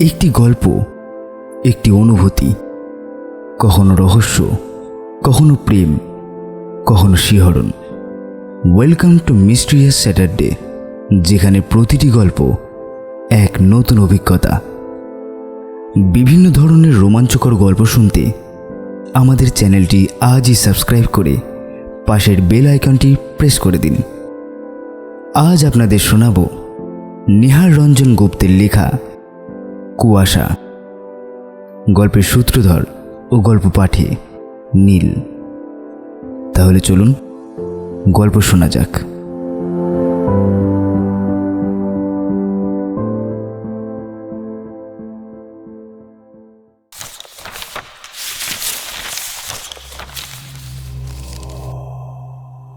একটি গল্প, একটি অনুভূতি, কখনো রহস্য, কখনো প্রেম, কখনো শিহরণ। ওয়েলকাম টু মিস্ট্রিয়াস স্যাটারডে যেখানে প্রতিটি গল্প এক নতুন অভিজ্ঞতা। বিভিন্ন ধরনের রোমাঞ্চকর গল্প শুনতে আমাদের চ্যানেলটি আজই সাবস্ক্রাইব করে পাশের বেল আইকনটি প্রেস করে দিন। আজ আপনাদের শোনাব নিহার রঞ্জন গুপ্তের লেখা কুয়াশা। গল্পের সূত্রধর ও গল্প পাঠে নীল। তাহলে চলুন, গল্প শোনা যাক।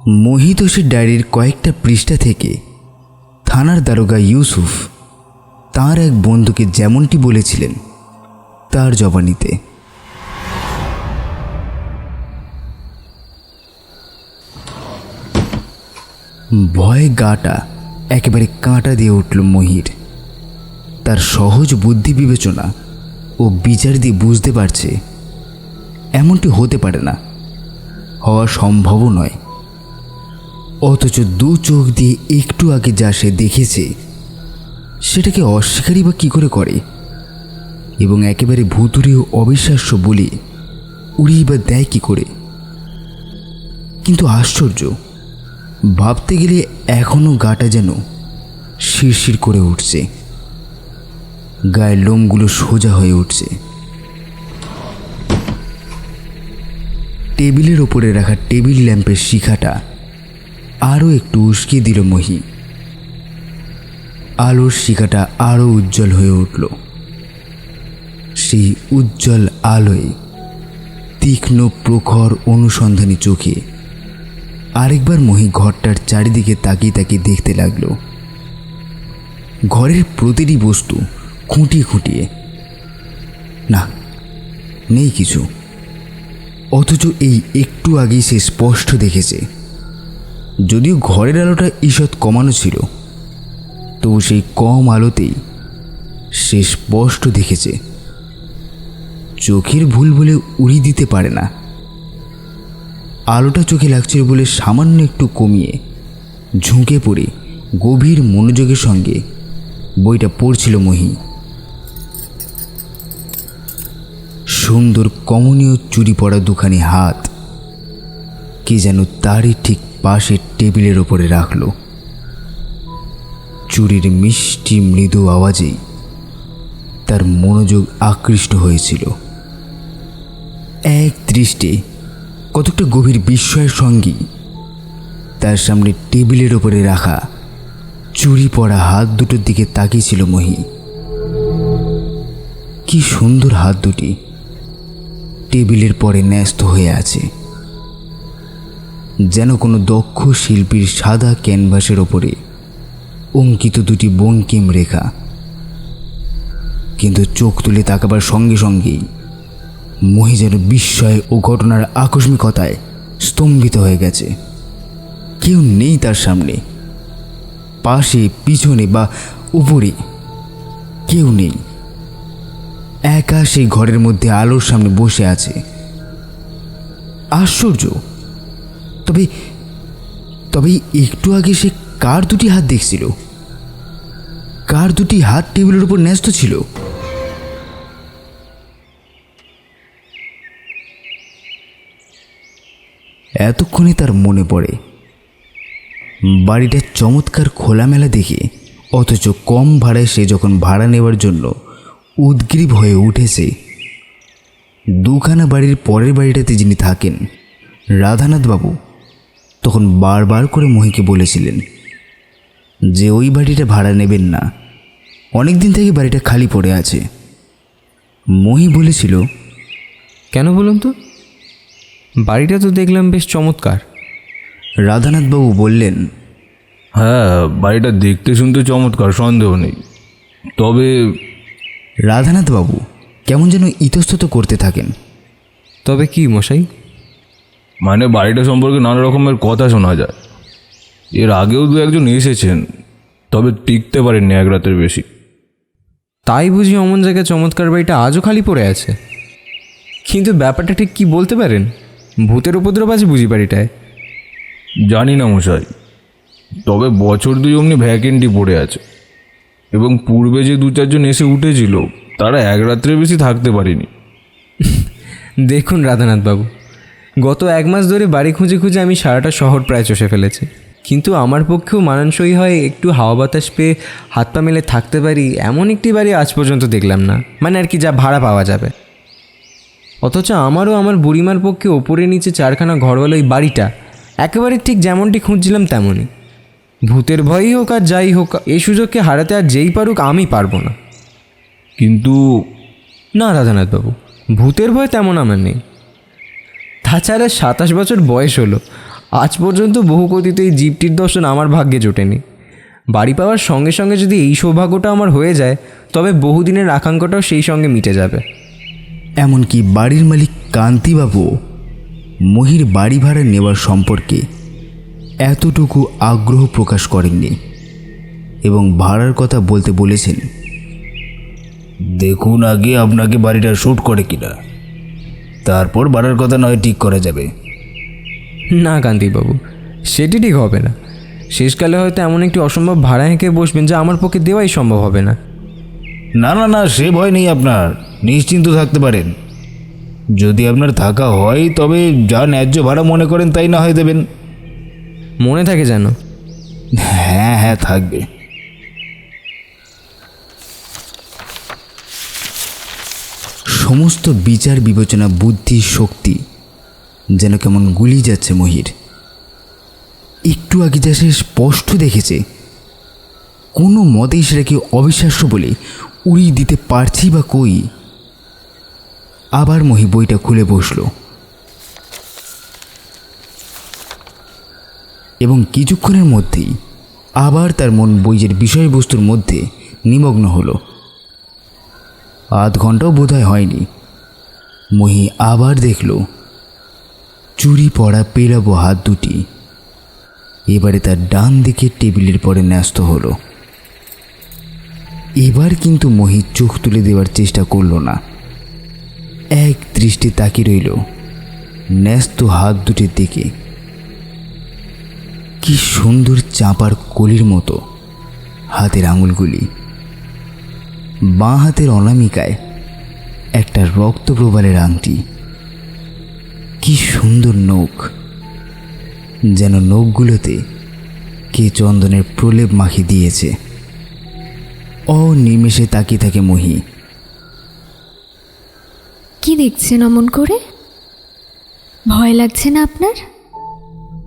মহিতোষের ডায়েরির কয়েকটা পৃষ্ঠা থেকে থানার দারোগা ইউসুফ তার এক বন্ধুকে যেমনটি বলেছিলেন, তার জবানিতে। ভয়ে গাটা একেবারে কাঁটা দিয়ে উঠল মহির। তার সহজ বুদ্ধি বিবেচনা ও বিচার দিয়ে বুঝতে পারছে এমনটি হতে পারে না, হওয়া সম্ভবও নয়। অথচ দু চোখ দিয়ে একটু আগে যা সে দেখেছে সেটাকে অস্বীকারই বা কী করে করে? এবং একেবারে ভুতুরে ও অবিশ্বাস্য বলে, উড়িয়ে বা দেয় কী করে? কিন্তু আশ্চর্য, ভাবতে গেলে এখনও গাটা যেন শিরশির করে উঠছে। গায়ের লোমগুলো সোজা হয়ে উঠছে। টেবিলের ওপরে রাখা টেবিল ল্যাম্পের শিখাটা আরও একটু উস্কে দিল মহি। আলোর শিখাটা আরও উজ্জ্বল হয়ে উঠল। সেই উজ্জ্বল আলোয় তীক্ষ্ণ প্রখর অনুসন্ধানী চোখে আরেকবার মহি ঘরটার চারিদিকে তাকিয়ে তাকিয়ে দেখতে লাগল। ঘরের প্রতিটি বস্তু খুঁটিয়ে খুঁটিয়ে। না, নেই কিছু। অথচ এই একটু আগেই সে স্পষ্ট দেখেছে। যদিও ঘরের আলোটা ঈষৎ কমানো ছিল তবু সেই কম আলোতেই সে স্পষ্ট দেখেছে, চোখের ভুল বলে উড়ি দিতে পারে না। আলোটা চোখে লাগছিল বলে সামান্য একটু কমিয়ে ঝুঁকে পড়ে গভীর মনোযোগের সঙ্গে বইটা পড়ছিল মহি। সুন্দর কমনীয় চুরি পড়া দুখানি হাত কে যেন তারই ঠিক পাশের টেবিলের ওপরে রাখল। চুরির মিষ্টি মৃদু আওয়াজেই তার মনোযোগ আকৃষ্ট হয়েছিল। এক দৃষ্টে কতকটা গভীর বিস্ময়ের সঙ্গী তার সামনে টেবিলের ওপরে রাখা চুরি পড়া হাত দুটোর দিকে তাকিয়েছিল মহি। কি সুন্দর হাত দুটি টেবিলের পরে ন্যস্ত হয়ে আছে। যেন কোনো দক্ষ শিল্পীর সাদা ক্যানভাসের ওপরে অঙ্কিত দুটি বঙ্কিম রেখা। কিন্তু চোখ তুলে তাকাবার সঙ্গে সঙ্গেই মহি যেন বিস্ময় ও ঘটনার আকস্মিকতায় স্তম্ভিত হয়ে গেছে। কেউ নেই তার সামনে। পাশে, পিছনে বা উপরে কেউ নেই। একা সেই ঘরের মধ্যে আলোর সামনে বসে আছে। আশ্চর্য। তবে তবে একটু আগে সে কার দুটি হাত দেখছিল? কার দুটি হাত টেবিলের উপর ন্যস্ত ছিল? এতক্ষণে তার মনে পড়ে, বাড়িটা চমৎকার খোলামেলা দেখে, অথচ কম ভাড়ায় সে যখন ভাড়া নেওয়ার জন্য উদ্গ্রীব হয়ে উঠেছে, দুখানা বাড়ির পরের বাড়িটাতে যিনি থাকেন রাধানাথ বাবু তখন বারবার করে মহিকে বলেছিলেন যে ওই বাড়িটা ভাড়া নেবেন না। অনেক দিন থেকে বাড়িটা খালি পড়ে আছে। মহি বলেছিল কেন বলুন তো? বাড়িটা তো দেখলাম বেশ চমৎকার। রাধানাথবাবু বললেন হ্যাঁ বাড়িটা দেখতে শুনতে চমৎকার সন্দেহ নেই। তবে রাধানাথবাবু কেমন যেন ইতস্তত করতে থাকেন। তবে কি মশাই? মানে বাড়িটা সম্পর্কে নানা রকমের কথা শোনা যায়। এর আগেও দু একজন এসেছেন তবে টিকতে পারেননি এক রাতের বেশি। তাই বুঝি অমন জায়গায় চমৎকার বাড়িটা আজও খালি পড়ে আছে। কিন্তু ব্যাপারটা ঠিক কি বলতে পারেন? ভূতের উপদ্রব আছে বুঝি বাড়িটায়। জানি না মশাই তবে বছর দুই অমনি ভ্যাকেন্টি পড়ে আছে। এবং পূর্বে যে দু চারজন এসে উঠেছিল তারা এক রাত্রে বেশি থাকতে পারেনি। দেখুন রাধানাথবাবু গত এক মাস ধরে বাড়ি খুঁজে খুঁজে আমি সারাটা শহর প্রায় চষে ফেলেছি। কিন্তু আমার পক্ষেও মানানসই হয় একটু হাওয়া বাতাস পেয়ে হাত পা মেলে থাকতে পারি, এমন একটি বাড়ি আজ পর্যন্ত দেখলাম না। মানে আর কি, যা ভাড়া পাওয়া যাবে। অথচ আমারও আমার বুড়িমার পক্ষে ওপরে নিচে চারখানা ঘরওয়ালা ওই বাড়িটা, একেবারে ঠিক যেমনটি খুঁজছিলাম তেমনই। ভূতের ভয়ই হোক আর যাই হোক এই সুযোগকে হারাতে আর যেই পারুক আমি পারব না। কিন্তু না, রাধানাথবাবু, ভূতের ভয় তেমন আমার নেই। তাছাড়া সাতাশ বছর বয়স হলো আজ পর্যন্ত বহু কথিত এই জীবটির দর্শন আমার ভাগ্যে জোটেনি। বাড়ি পাওয়ার সঙ্গে সঙ্গে যদি এই সৌভাগ্যটা আমার হয়ে যায়, তবে বহুদিনের আকাঙ্ক্ষাটাও সেই সঙ্গে মিটে যাবে। এমনকি বাড়ির মালিক কান্তিবাবু, মহির বাড়ি ভাড়া নেওয়ার সম্পর্কে এতটুকু আগ্রহ প্রকাশ করেননি এবং ভাড়ার কথা বলতে বলেছেন, দেখুন আগে আপনাকে বাড়িটা শ্যুট করে কিনা। তারপর ভাড়ার কথা নয় ঠিক করা যাবে। না কান্তিবাবু সেটি ঠিক হবে না। শেষকালে হয়তো এমন একটি অসম্ভব ভাড়া হেঁকে বসবেন যা আমার পক্ষে দেওয়াই সম্ভব হবে না। না না না সে ভয় নেই আপনার। নিশ্চিন্ত থাকতে পারেন। যদি আপনার থাকা হয় তবে যা ন্যায্য ভাড়া মনে করেন তাই না হয় দেবেন। মনে থাকে যেন। হ্যাঁ হ্যাঁ থাকবে। সমস্ত বিচার বিবেচনা বুদ্ধি শক্তি যেন কেমন গুলি যাচ্ছে মহির। একটু আগে যা সে স্পষ্ট দেখেছে, কোনো মতেই সেটাকে অবিশ্বাস্য বলে উড়িয়ে দিতে পারছি বা কই? আবার মহি বইটা খুলে বসল। এবং কিছুক্ষণের মধ্যেই আবার তার মন বইয়ের বিষয়বস্তুর মধ্যে নিমগ্ন হলো। আধ ঘন্টাও বোধহয় হয়নি। মহি আবার দেখল চুরি পড়া পেলাবো হাত দুটি। এবারে তার ডান দিকে টেবিলের পরে ন্যস্ত হলো। এবার কিন্তু মহি চোখ তুলে দেওয়ার চেষ্টা করল না। এক দৃষ্টি তাকিয়ে রইল ন্যস্ত হাত দুটির দিকে। কি সুন্দর চাপার কলির মতো হাতের আঙুলগুলি। বাঁ হাতের অনামিকায় একটা রক্তপ্রবালের আংটি। কি সুন্দর নখ। যেন নখগুলোতে কে চন্দনের প্রলেপ মাখি দিয়েছে। অনিমেষে তাকিয়ে থাকে মহি। কি দেখছেন অমন করে? ভয় লাগছে না আপনার?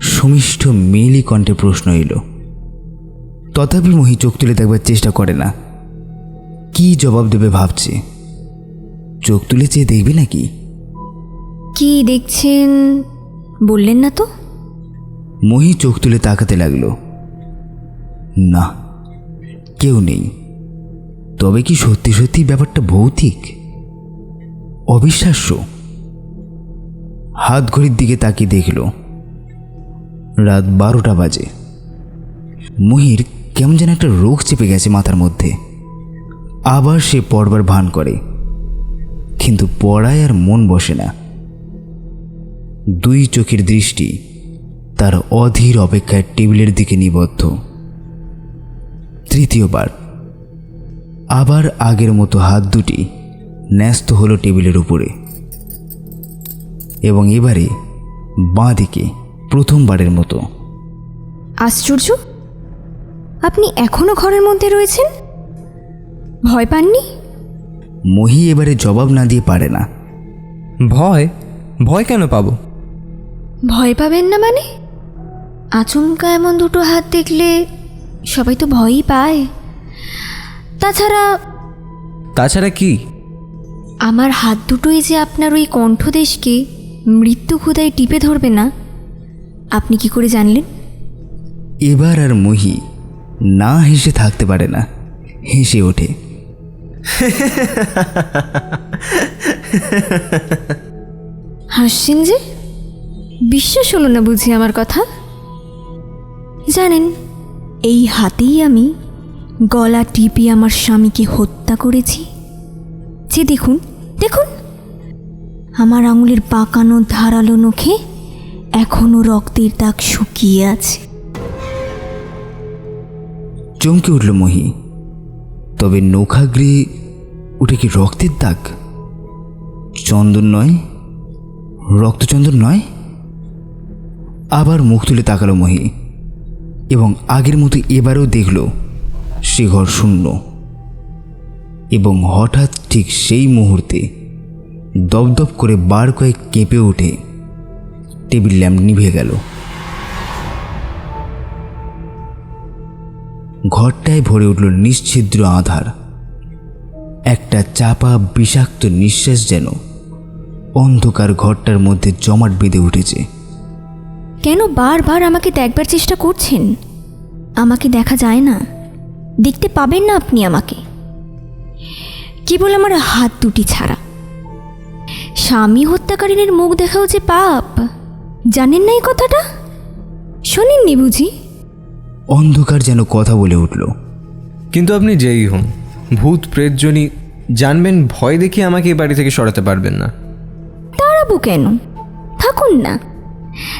সুমিষ্ট মেলি কণ্ঠে প্রশ্ন এলো। তথাপি মহি চোখ তুলে দেখবার চেষ্টা করে না। কি জবাব দেবে ভাবছে? চোখ তুলে চেয়ে দেখবে নাকি? কি দেখছেন? বললেন না তো। মহি চোখ তুলে তাকাতে লাগল। না, কেউ নেই। তবে কি সত্যি সত্যি ব্যাপারটা ভৌতিক? অবিশ্বাস্য। হাত ঘড়ির দিকে তাকিয়ে দেখল, রাত বারোটা বাজে। মহির কেমন যেন একটা রোগ চেপে গেছে মাথার মধ্যে। আবার সে পড়বার ভান করে। কিন্তু পড়ায় আর মন বসে না। দুই চোখের দৃষ্টি তার অধীর অপেক্ষায় টেবিলের দিকে নিবদ্ধ। তৃতীয়বার আবার আগের মতো হাত দুটি ন্যস্ত হলো টেবিলের উপরে। এবং এবারে বাঁ দিকে প্রথমবারের মতো। আশ্চর্য! আপনি এখনও ঘরের মধ্যে রয়েছেন? ভয় পাননি? মহি এবারে জবাব না দিয়ে পারে না। ভয়? ভয় কেন পাবো? ভয় পাবেন না মানে? আচমকা এমন দুটো হাত দেখলে সবাই তো ভয়ই পায়। তাছাড়া তাছাড়া কি? আমার হাত দুটোই যে আপনার ওই কণ্ঠদেশকে মৃত্যু ক্ষুদায় টিপে ধরবে না আপনি কি করে জানলেন? এবার আর মহি না হেসে থাকতে পারে না হেসে ওঠে। হাসছেন যে? বিশ্বাস হলো না বুঝি আমার কথা? জানেন, এই হাতেই আমি গলা টিপে আমার স্বামীকে হত্যা করেছি। যে দেখুন দেখুন, আমার আঙুলের পাকানো ধারালো নখে এখনও রক্তের দাগ শুকিয়ে আছে। চমকে উঠল মহি। তবে নৌকাগ্রে উঠে কি রক্তের দাগ? চন্দন নয়? রক্তচন্দন নয়? আবার মুখ তুলে তাকালো মহি, এবং আগের মতো এবারও দেখল সে ঘর শূন্য। এবং হঠাৎ ঠিক সেই মুহূর্তে দপদপ করে বার কয়েক কেঁপে ওঠে টেবিল ল্যাম্প নিভে গেল। ঘরটায় ভরে উঠল নিশ্ছিদ্র আধার। একটা চাপা, বিষাক্ত নিঃশ্বাস যেন অন্ধকার ঘরটার মধ্যে জমাট বেঁধে উঠেছে। কেন বারবার আমাকে দেখবার চেষ্টা করছেন? আমাকে দেখা যায় না। দেখতে পাবেন না আপনি আমাকে। কেবল আমার হাত দুটি ছাড়া। স্বামী হত্যাকারীদের মুখ দেখাও যে পাপ। জানেন না এই কথাটা? শোনেননি বুঝি? অন্ধকার যেন কথা বলে উঠল। কিন্তু আপনি যেই হন ভূত প্রেতজনী জানবেন ভয় দেখিয়ে আমাকে এই বাড়ি থেকে সরাতে পারবেন না। দাঁড়াবো কেন? থাকুন না।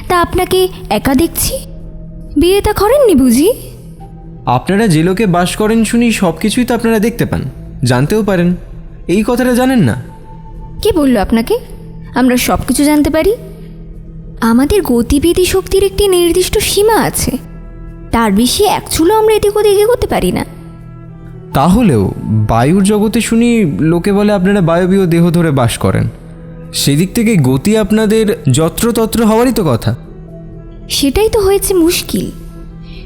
তা আপনাকে একা দেখছি? বিয়েটা করেননি বুঝি? আপনারা যে লোকে বাস করেন শুনি সব কিছুই তো আপনারা দেখতে পান জানতেও পারেন। এই কথাটা জানেন না? কে বলল আপনাকে? আমরা সব কিছু জানতে পারি। আমাদের গতিবিধি শক্তির একটি নির্দিষ্ট সীমা আছে। তার বেশি এক চুলো আমরা এদিক ওদিক করতে পারি না। তাহলেও বায়ুর জগতে শুনি লোকে বলে আপনারা বায়বীয় দেহ ধরে বাস করেন। সেদিক থেকে গতি আপনাদের যত্রতত্র হওয়ারই তো কথা। সেটাই তো হয়েছে মুশকিল।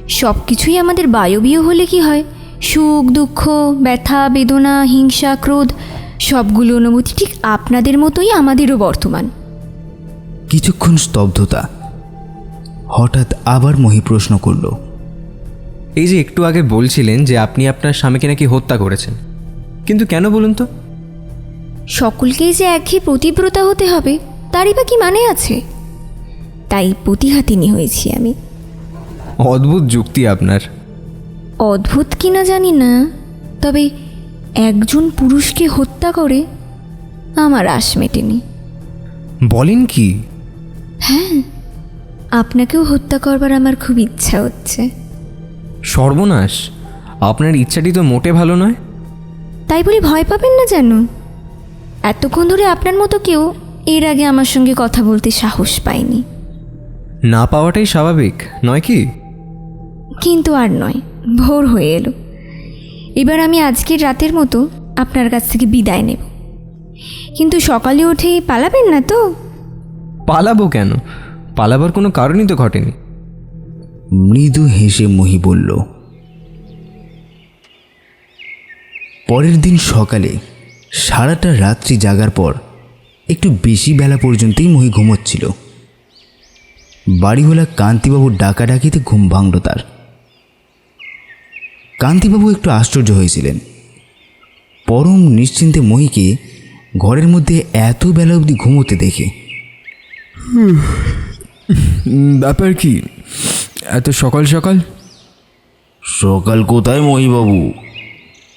সব কিছুই আমাদের বায়বীয় হলে কি হয়? সুখ দুঃখ ব্যথা বেদনা হিংসা ক্রোধ সবগুলো অনুভূতি ঠিক আপনাদের মতোই আমাদেরও বর্তমান। কিছুক্ষণ স্তব্ধতা। হঠাৎ আবার মহি প্রশ্ন করল এই যে একটু আগে বলছিলেন যে আপনি আপনার স্বামীকে নাকি হত্যা করেছেন। কিন্তু কেন বলুন তো? সকলকেই যে একঘেয়ে প্রতিব্রতা হতে হবে তারই বা কি মানে আছে? তাই প্রতিহাতিনী হয়েছি আমি। অদ্ভুত যুক্তি আপনার। অদ্ভুত কিনা জানি না তবে একজন পুরুষকে হত্যা করে আমার আশ মেটেনি। বলেন কি? হ্যাঁ আপনাকেও হত্যা করবার আমার খুব ইচ্ছা হচ্ছে। সর্বনাশ আপনার ইচ্ছাটি তো মোটে ভালো নয়। তাই বলে ভয় পাবেন না যেন? এতক্ষণ ধরে আপনার মতো কেউ এর আগে আমার সঙ্গে কথা বলতে সাহস পায়নি। না পাওয়াটাই স্বাভাবিক নয় কি? কিন্তু আর নয় ভোর হয়ে এলো। এবার আমি আজকের রাতের মতো আপনার কাছ থেকে বিদায় নেব। কিন্তু সকালে উঠেই পালাবেন না তো? পালাবো কেন? পালাবার কোনো কারণই তো ঘটেনি। মৃদু হেসে মহি বলল পরের দিন সকালে সারাটা রাত্রি জাগার পর একটু বেশি বেলা পর্যন্তই মহি ঘুমোচ্ছিল। বাড়িওয়ালা কান্তিবাবুর ডাকাডাকিতে ঘুম ভাঙল তার। কান্তিবাবু একটু আশ্চর্য হয়েছিলেন। পরম নিশ্চিন্তে মহিকে ঘরের মধ্যে এত বেলা অবধি ঘুমোতে দেখে। ব্যাপার কি? এত সকাল সকাল? সকাল কোথায় মহিবাবু?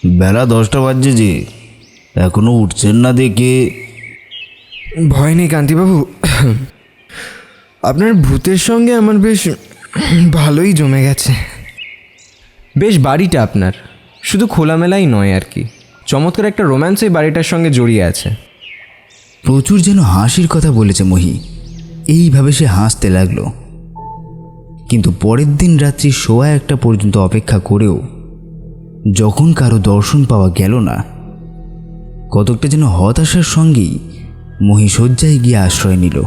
বেলা দশটা বাজছে যে। এখনও উঠছেন না দেখে। ভয় নেই কান্তিবাবু। আপনার ভূতের সঙ্গে আমার বেশ ভালোই জমে গেছে। বেশ বাড়িটা আপনার। শুধু খোলামেলাই নয় আর কি। চমৎকার একটা রোম্যান্স এই বাড়িটার সঙ্গে জড়িয়ে আছে। প্রচুর যেন হাসির কথা বলেছে মহি। এইভাবে সে হাসতে লাগল। কিন্তু পরের দিন রাত্রি সোয়া একটা পর্যন্ত অপেক্ষা করেও যখন কারও দর্শন পাওয়া গেল না কতকটা যেন হতাশার সঙ্গেই মহি শয্যায় গিয়ে আশ্রয় নিল।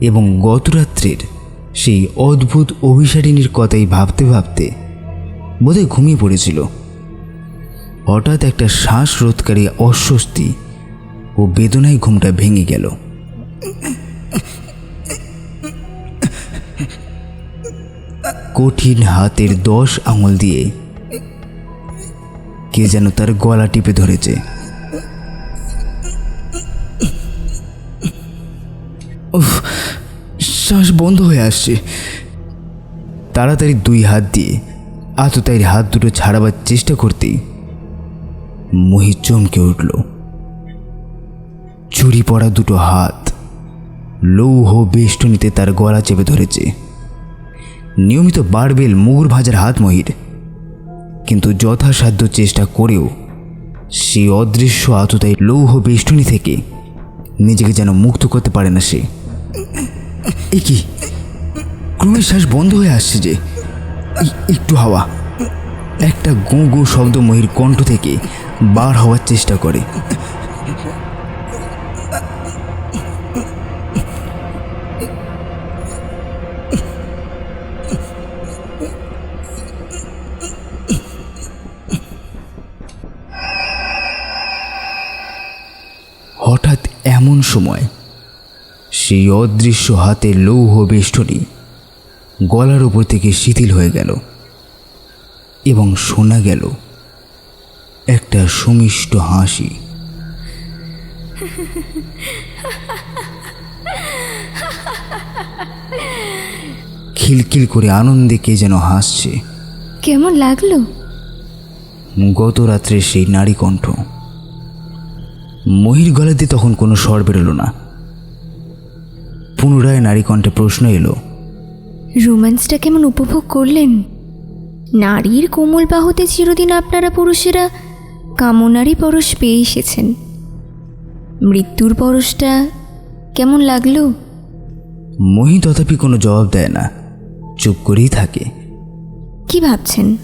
এবং গত রাত্রের সেই অদ্ভুত অভিসারিণীর কথাই ভাবতে ভাবতে বোধহয় ঘুমিয়ে পড়েছিল। হঠাৎ একটা শ্বাসরোধকারী অস্বস্তি ও বেদনায় ঘুমটা ভেঙে গেল। কঠিন হাতের দশ আঙুল দিয়ে কে যেন তার গলা টিপে ধরেছে। শ্বাস বন্ধ হয়ে আসছে। তাড়াতাড়ি দুই হাত দিয়ে আততায়ীর হাত দুটো ছাড়াবার চেষ্টা করতেই মহি চমকে উঠল। চুরি পড়া দুটো হাত লৌহ বেষ্টনীতে তার গলা চেপে ধরেছে। নিয়মিত বারবেল মুগুর ভাজার হাত মহির, কিন্তু যথাসাধ্য চেষ্টা করেও সেই অদৃশ্য আততায়ী লৌহ বেষ্টনী থেকে নিজেকে যেন মুক্ত করতে পারে না সে। এ কি? ক্রমের শ্বাস বন্ধ হয়ে আসছে যে। একটু হাওয়া। একটা গো গো শব্দ মহির কণ্ঠ থেকে বার হওয়ার চেষ্টা করে। হঠাৎ এমন সময় সেই অদৃশ্য হাতের লৌহ বেষ্টনী গলার উপর থেকে শিথিল হয়ে গেল এবং শোনা গেল একটা সুমিষ্ট হাসি। খিলখিল করে আনন্দে কে যেন হাসছে। কেমন লাগল? গত রাত্রে সেই নারী কণ্ঠ। মহির গলাতে তখন কোনো স্বর বেরোলো না। পুনরায় নারী কণ্ঠে প্রশ্ন এলো। রোম্যান্সটা কেমন উপভোগ করলেন? নারীর কোমল বাহুতে চিরদিন আপনারা পুরুষেরা কামনারই পরশ পেয়ে এসেছেন। মৃত্যুর পরশটা কেমন লাগল? মহি তথাপি কোনো জবাব দেয় না। চুপ করেই থাকে। কি ভাবছেন?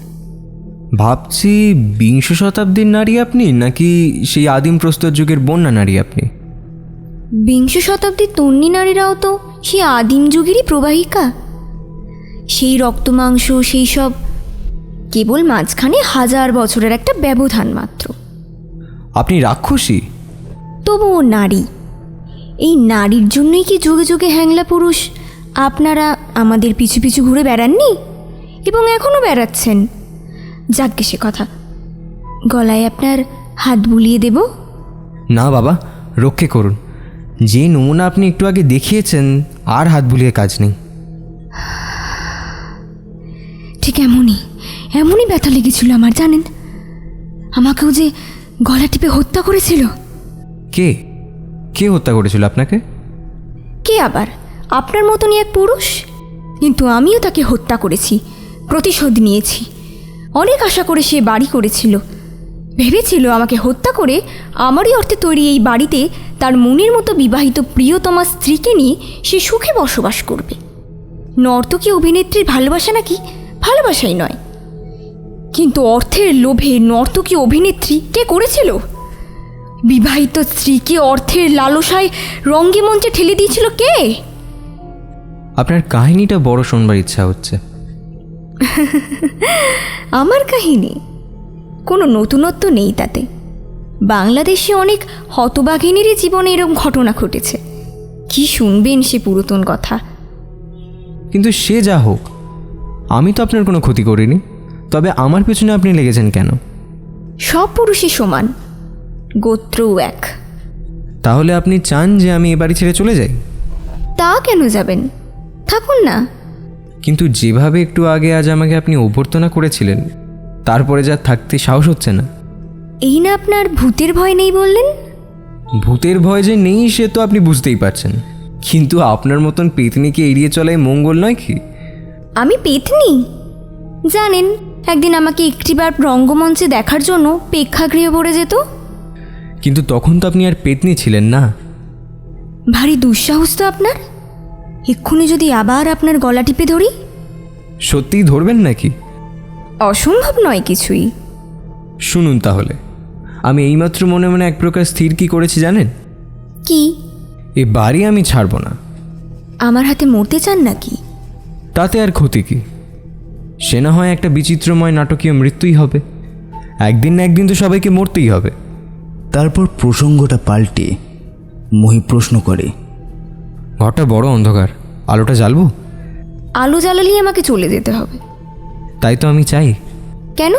ভাবছি বিংশ শতাব্দীর নারী আপনি নাকি সেই আদিম প্রস্তর যুগের বন্যা নারী আপনি? বিংশ শতাব্দীর তন্নি নারীরাও তো সেই আদিম যুগেরই প্রবাহিকা। সেই রক্তমাংস সেই সব কেবল মাঝখানে হাজার বছরের একটা ব্যবধান মাত্র। আপনি রাক্ষসী? তবুও নারী। এই নারীর জন্যই কি যুগে যুগে হ্যাংলা পুরুষ আপনারা আমাদের পিছু পিছু ঘুরে বেড়াননি? এবং এখনও বেড়াচ্ছেন? যাকে সে কথা। গলায় আপনার হাত বুলিয়ে দেব? না বাবা রক্ষে করুন। যে নমুনা আপনি একটু আগে দেখিয়েছেন আর হাত বুলিয়ে কাজ নেই। ঠিক এমনই এমনই ব্যথা লেগেছিল আমার জানেন? আমাকেও যে গলা টিপে হত্যা করেছিল। কে? কে হত্যা করেছিল আপনাকে? কে আবার? আপনার মতনই এক পুরুষ? কিন্তু আমিও তাকে হত্যা করেছি প্রতিশোধ নিয়েছি। অনেক আশা করে সে বাড়ি করেছিল। ভেবেছিল আমাকে হত্যা করে আমারই অর্থে তৈরি এই বাড়িতে তার মনের মতো বিবাহিত প্রিয়তমা স্ত্রীকে নিয়ে সে সুখে বসবাস করবে। নর্তকী অভিনেত্রীর ভালোবাসা নাকি ভালোবাসাই নয়। কিন্তু অর্থের লোভে নর্তকী অভিনেত্রী কে করেছিল? বিবাহিত স্ত্রীকে অর্থের লালসায় রঙ্গে মঞ্চে ঠেলে দিয়েছিল কে? আপনার কাহিনীটা বড় শোনবার ইচ্ছা হচ্ছে। আমার কাহিনী? কোনো নতুনত্ব নেই তাতে। বাংলাদেশে অনেক হতবাঘিনীরই জীবনে এরকম ঘটনা ঘটেছে। কি শুনবেন সে পুরাতন কথা? কিন্তু সে যা হোক আমি তো আপনার কোনো ক্ষতি করিনি তবে আমার পেছনে আপনি লেগেছেন কেন? সব পুরুষই সমান গোত্রও এক। তাহলে আপনি চান যে আমি এ বাড়ি ছেড়ে চলে যাই? তা কেন যাবেন? থাকুন না। কিন্তু যেভাবে একটু আগে আজ আমাকে আপনি অভ্যর্থনা করেছিলেন তারপরে যা থাকতে সাহস হচ্ছে না। এই না আপনার ভূতের ভয় নেই বললেন? ভূতের ভয় যে নেই সে তো আপনি বুঝতেই পারছেন। কিন্তু আপনার মতন পেতনিকে এড়িয়ে চলাই মঙ্গল নয় কি? আমি পেতনি? জানেন একদিন আমাকে একটিবার রঙ্গমঞ্চে দেখার জন্য প্রেক্ষাগৃহে পড়ে যেত। কিন্তু তখন তো আপনি আর পেতনি ছিলেন না। ভারী দুঃসাহস তো আপনার। এক্ষুনি যদি আবার আপনার গলা টিপে ধরি। সত্যিই ধরবেন নাকি? অসম্ভব নয় কিছুই। শুনুন তাহলে আমি এইমাত্র মনে মনে এক প্রকার স্থির কি করেছি জানেন? কি? এ বাড়ি আমি ছাড়ব না। আমার হাতে মরতে চান নাকি? তাতে আর ক্ষতি কি? সে না হয় একটা বিচিত্রময় নাটকীয় মৃত্যুই হবে। একদিন না একদিন তো সবাইকে মরতেই হবে। তারপর প্রসঙ্গটা পাল্টে মহি প্রশ্ন করে ঘরটা বড় অন্ধকার আলোটা জ্বালবো? আলো জ্বালালেই আমাকে চলে যেতে হবে। তাই তো আমি চাই। কেন?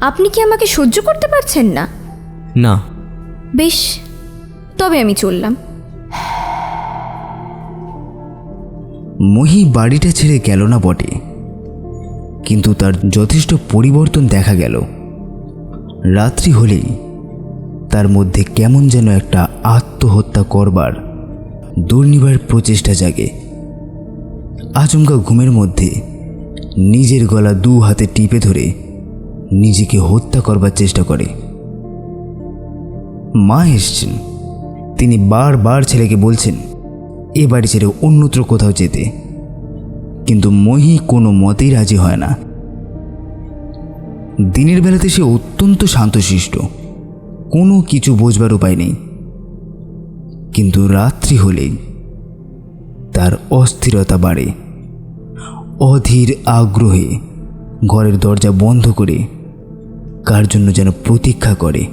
আপনি কি আমাকে সহ্য করতে পারছেন না? না। বেশ তবে আমি চললাম। মহি বাড়িটা ছেড়ে গেল না বটে। কিন্তু তার যথেষ্ট পরিবর্তন দেখা গেল। রাত্রি হলেই তার মধ্যে কেমন যেন একটা আত্মহত্যা করবার দুর্নিবার প্রচেষ্টা জাগে। আচমকা ঘুমের মধ্যে নিজের গলা দু হাতে টিপে ধরে নিজেকে হত্যা করবার চেষ্টা করে। মা এসছেন। তিনি বারবার ছেলেকে বলছেন, এ বাড়ি ছেড়ে অন্যত্র কোথাও যেতে। কিন্তু মহি কোনো মতেই রাজি হয় না। দিনের বেলাতে সে অত্যন্ত শান্তশিষ্ট। কোনো কিছু বোঝবার উপায় নেই। কিন্তু রাত্রি হলেই তার অস্থিরতা বাড়ে। অধীর আগ্রহে ঘরের দরজা বন্ধ করে কার জন্য যেন প্রতীক্ষা করে।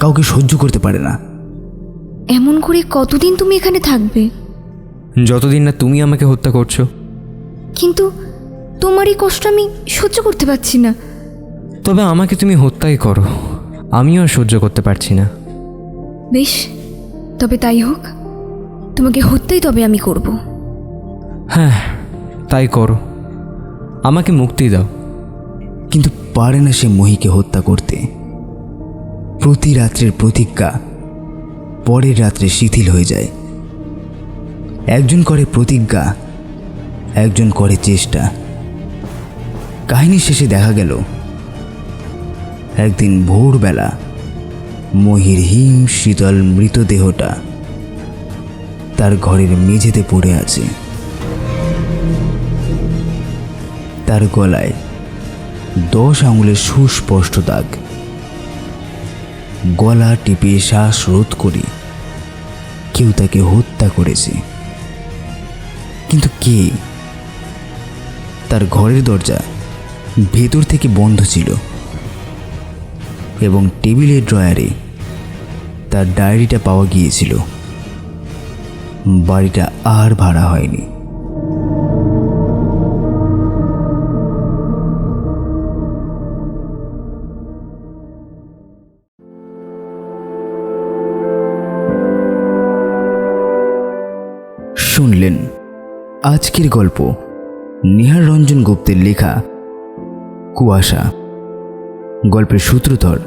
কাউকে সহ্য করতে পারে না। এমন করে কতদিন তুমি এখানে থাকবে? যতদিন না তুমি আমাকে হত্যা করছ। কিন্তু তোমার এই কষ্ট আমি সহ্য করতে পারছি না। তবে আমাকে তুমি হত্যাই করো। আমিও আর সহ্য করতে পারছি না। বেশ তবে তাই হোক। তোমাকে হত্যাই তবে আমি করব। হ্যাঁ তাই করো। আমাকে মুক্তি দাও। কিন্তু পারে না সে মহিকে হত্যা করতে। প্রতি রাত্রের প্রতিজ্ঞা পরের রাত্রে শিথিল হয়ে যায়। একজন করে প্রতিজ্ঞা, একজন করে চেষ্টা। কাহিনী শেষে দেখা গেল, একদিন ভোরবেলা মহির হিম শীতল মৃতদেহটা তার ঘরের মেঝেতে পড়ে আছে। তার গলায় দশ আঙুলের সুস্পষ্ট দাগ। গলা টিপে শ্বাস রোধ করে। কেউ তাকে হত্যা করেছে। কিন্তু কে? তার ঘরের দরজা ভেতর থেকে বন্ধ ছিল এবং টেবিলের ড্রয়ারে তার ডায়েরিটা পাওয়া গিয়েছিল। বাড়িটা আর ভাড়া হয়নি। শুনলেন। আজকের গল্প নিহার রঞ্জন গুপ্তের লেখা কুয়াশা। গল্পের সূত্রধর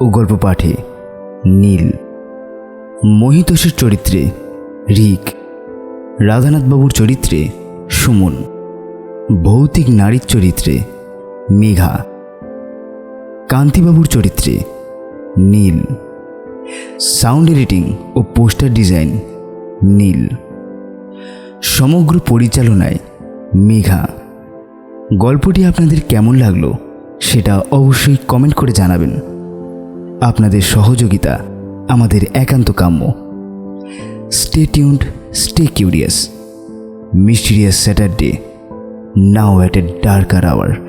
ও গল্প পাঠে নীল। মহিতোষের চরিত্রে রিক রাধানাথবাবুর চরিত্রে সুমন। ভৌতিক নারীর চরিত্রে মেঘা। কান্তিবাবুর চরিত্রে নীল। সাউন্ড এডিটিং ও পোস্টার ডিজাইন নীল। সমগ্র পরিচালনায় মেঘা। গল্পটি আপনাদের কেমন লাগল সেটা অবশ্যই কমেন্ট করে জানাবেন। আপনাদের সহযোগিতা আমাদের একান্ত কাম্য। Stay tuned stay curious mysterious Saturday now at a darker hour